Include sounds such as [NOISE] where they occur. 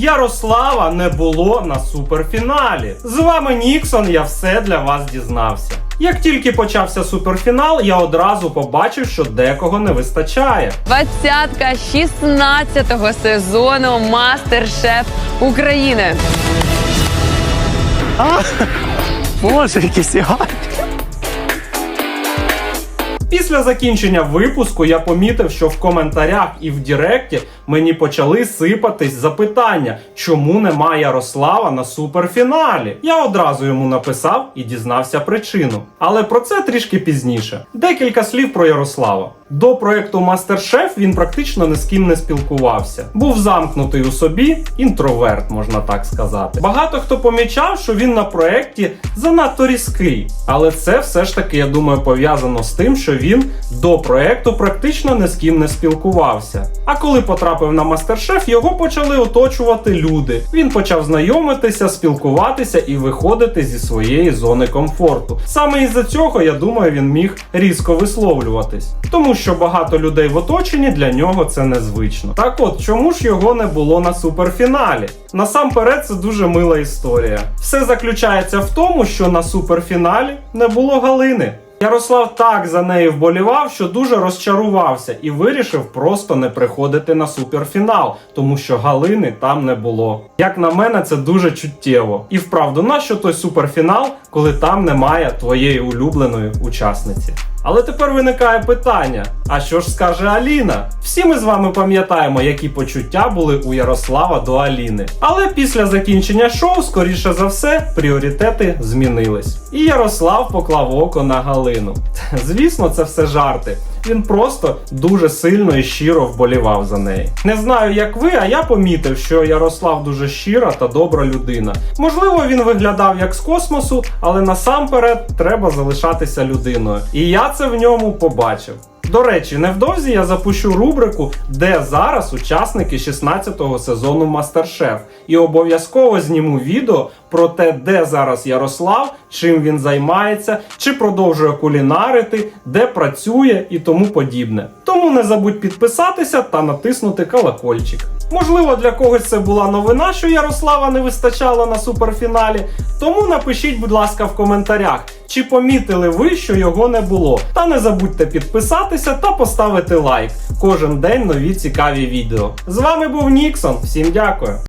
Ярослава не було на суперфіналі. З вами Ніксон, я все для вас дізнався. Як тільки почався суперфінал, я одразу побачив, що декого не вистачає. Двадцятка 16-го сезону Мастер-Шеф України. [LAUGHS] Боже, якийсь гарний. Після закінчення випуску я помітив, що в коментарях і в Діректі мені почали сипатись запитання, чому немає Ярослава на суперфіналі. Я одразу йому написав і дізнався причину. Але про це трішки пізніше. Декілька слів про Ярослава. До проекту Мастер-Шеф він практично ні з ким не спілкувався. Був замкнутий у собі, інтроверт, можна так сказати. Багато хто помічав, що він на проекті занадто різкий. Але це все ж таки, я думаю, пов'язано з тим, що він до проекту практично ні з ким не спілкувався. А коли потрапив на Мастер-Шеф, його почали оточувати люди. Він почав знайомитися, спілкуватися і виходити зі своєї зони комфорту. Саме із-за цього, я думаю, він міг різко висловлюватись. Тому що багато людей в оточенні для нього це незвично. Так от, чому ж його не було на суперфіналі? Насамперед, це дуже мила історія. Все заключається в тому, що на суперфіналі не було Галини. Ярослав так за неї вболівав, що дуже розчарувався і вирішив просто не приходити на суперфінал, тому що Галини там не було. Як на мене, це дуже чуттєво. І вправду, нащо той суперфінал, коли там немає твоєї улюбленої учасниці? Але тепер виникає питання: а що ж скаже Аліна? Всі ми з вами пам'ятаємо, які почуття були у Ярослава до Аліни. Але після закінчення шоу, скоріше за все, пріоритети змінились. І Ярослав поклав око на Галину. Звісно, це все жарти. Він просто дуже сильно і щиро вболівав за неї. Не знаю, як ви, а я помітив, що Ярослав дуже щира та добра людина. Можливо, він виглядав як з космосу, але насамперед треба залишатися людиною. І я це в ньому побачив. До речі, невдовзі я запущу рубрику, де зараз учасники 16-го сезону Мастер-Шеф. І обов'язково зніму відео про те, де зараз Ярослав, чим він займається, чи продовжує кулінарити, де працює і тому подібне. Тому не забудь підписатися та натиснути колокольчик. Можливо, для когось це була новина, що Ярослава не вистачало на суперфіналі. Тому напишіть, будь ласка, в коментарях, чи помітили ви, що його не було. Та не забудьте підписатися та поставити лайк. Кожен день нові цікаві відео. З вами був Ніксон. Всім дякую.